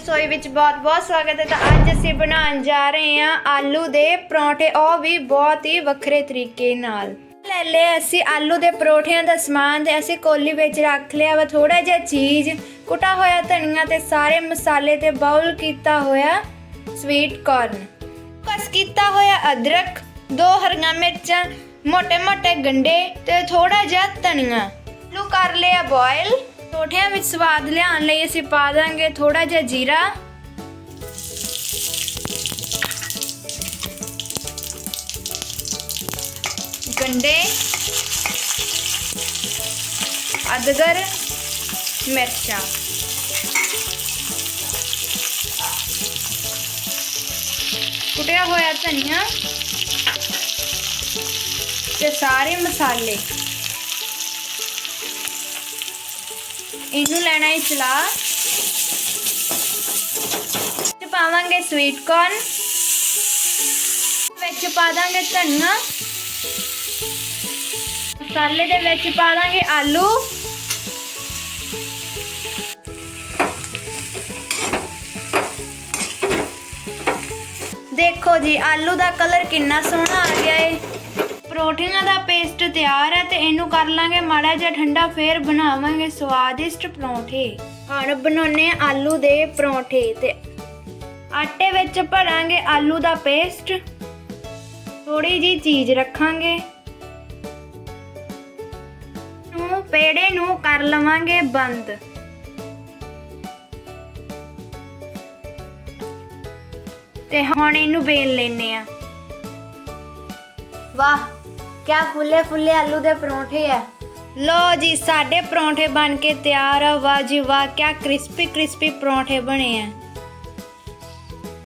ਰਸੋਈ ਵਿੱਚ ਬਹੁਤ-ਬਹੁਤ ਸਵਾਗਤ ਹੈ। ਤਾਂ ਅੱਜ ਅਸੀਂ ਬਣਾਉਣ ਜਾ ਰਹੇ ਹਾਂ ਆਲੂ ਦੇ ਪਰੌਂਠੇ, ਉਹ ਵੀ ਬਹੁਤ ਹੀ ਵੱਖਰੇ ਤਰੀਕੇ ਨਾਲ। ਲੈ ਲਏ ਅਸੀਂ ਆਲੂ ਦੇ ਪਰੌਂਠਿਆਂ ਦਾ ਸਮਾਨ ਤੇ ਅਸੀਂ ਕੋਲੀ ਵਿੱਚ ਰੱਖ ਲਿਆ ਵਾ। ਥੋੜਾ ਜਿਹਾ ਚੀਜ਼, ਕੁਟਾ ਹੋਇਆ ਧਨੀਆ ਤੇ ਸਾਰੇ ਮਸਾਲੇ ਤੇ ਬਾਉਲ ਕੀਤਾ ਹੋਇਆ ਸਵੀਟ ਕਾਰਨ ਕਸ ਕੀਤਾ ਹੋਇਆ ਅਦਰਕ, ਦੋ ਹਰੀਆਂ ਮਿਰਚਾਂ ਮੋਟੇ ਮੋਟੇ ਗੰਡੇ ਤੇ ਥੋੜਾ ਜਿਹਾ ਧਨੀਆ। ਲੂ ਕਰ ਲਿਆ ਬੋਇਲ ਪਰੌਂਠਿਆਂ ਵਿੱਚ ਸਵਾਦ ਲਿਆਉਣ ਲਈ ਅਸੀਂ ਪਾ ਦਾਂਗੇ ਥੋੜਾ ਜਿਹਾ ਜੀਰਾ। ਗੰਡੇ। ਅਦਗਰ, ਮਿਰਚਾਂ। ਕੁਟਿਆ ਹੋਇਆ ਧਨੀਆ ਤੇ ਸਾਰੇ ਮਸਾਲੇ। ਇਹਨੂੰ ਲੈਣਾ ਹੈ ਚਲਾ ਤੇ ਪਾਵਾਂਗੇ ਸਵੀਟ ਕਾਰਨ ਵਿੱਚ ਪਾ ਦਾਂਗੇ ਧਨੀਆ ਮਸਾਲੇ ਦੇ ਵਿੱਚ ਪਾ ਦਾਂਗੇ ਆਲੂ। ਦੇਖੋ ਜੀ, ਆਲੂ ਦਾ ਕਲਰ ਕਿੰਨਾ ਸੋਹਣਾ ਆ ਗਿਆ ਏ। ਪ੍ਰੋਟੀਨਾਂ ਦਾ ਪੇਸਟ ਤਿਆਰ ਹੈ ਤੇ ਇਹਨੂੰ ਕਰ ਲਾਂਗੇ ਮਾੜਾ ਜਿਹਾ ਠੰਡਾ, ਫੇਰ ਬਣਾਵਾਂਗੇ ਸਵਾਦਿਸ਼ਟ ਪਰੌਂਠੇ। ਹੁਣ ਬਣਾਉਣੇ ਆਲੂ ਦੇ ਪਰੌਂਠੇ ਤੇ ਆਟੇ ਵਿੱਚ ਭਰਾਂਗੇ ਆਲੂ ਦਾ ਪੇਸਟ। ਥੋੜੀ ਜੀ ਚੀਜ਼ ਰੱਖਾਂਗੇ। ਨੂੰ ਪੇੜੇ ਨੂੰ ਕਰ ਲਵਾਂਗੇ ਬੰਦ। ਤੇ ਹੁਣ ਇਹਨੂੰ ਵੇਲ ਲੈਨੇ ਆ ਵਾਹ! ਕਿਆ ਫੁੱਲੇ ਫੁੱਲੇ ਆਲੂ ਦੇ ਪਰੌਂਠੇ ਆ? ਲੋ ਜੀ, ਸਾਡੇ ਪਰੌਂਠੇ ਬਣ ਕੇ ਤਿਆਰ ਆ। ਵਾਹ ਜੀ ਵਾਹ, ਕਿਆ ਕ੍ਰਿਸਪੀ ਕ੍ਰਿਸਪੀ ਪਰੌਂਠੇ ਬਣੇ ਆ।